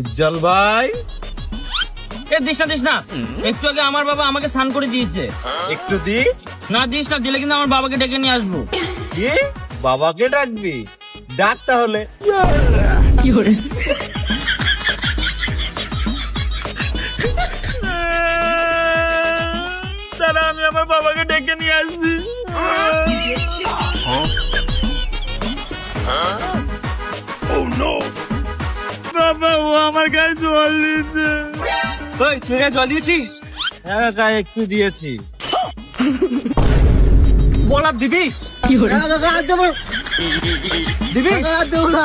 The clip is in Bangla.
উজ্জ্বল ভাই। এ দিস না দিস না। একটু আগে আমার বাবা আমাকে স্নান করে দিয়েছে। একটু দি। না দিস না দিলে কিন্তু আমার বাবাকে ডেকে নিয়ে আসব। কি? বাবাকে ডাকবি? ডাক তাহলে। তারা আমি আমার বাবাকে ডেকে নিয়ে আসছি। আমার গায়ে জল দিচ্ছে ওই তুই গায়ে জল দিয়েছিস? হ্যাঁ গায়ে একটু দিয়েছি। বলার দিবি? দিবি দেবো না।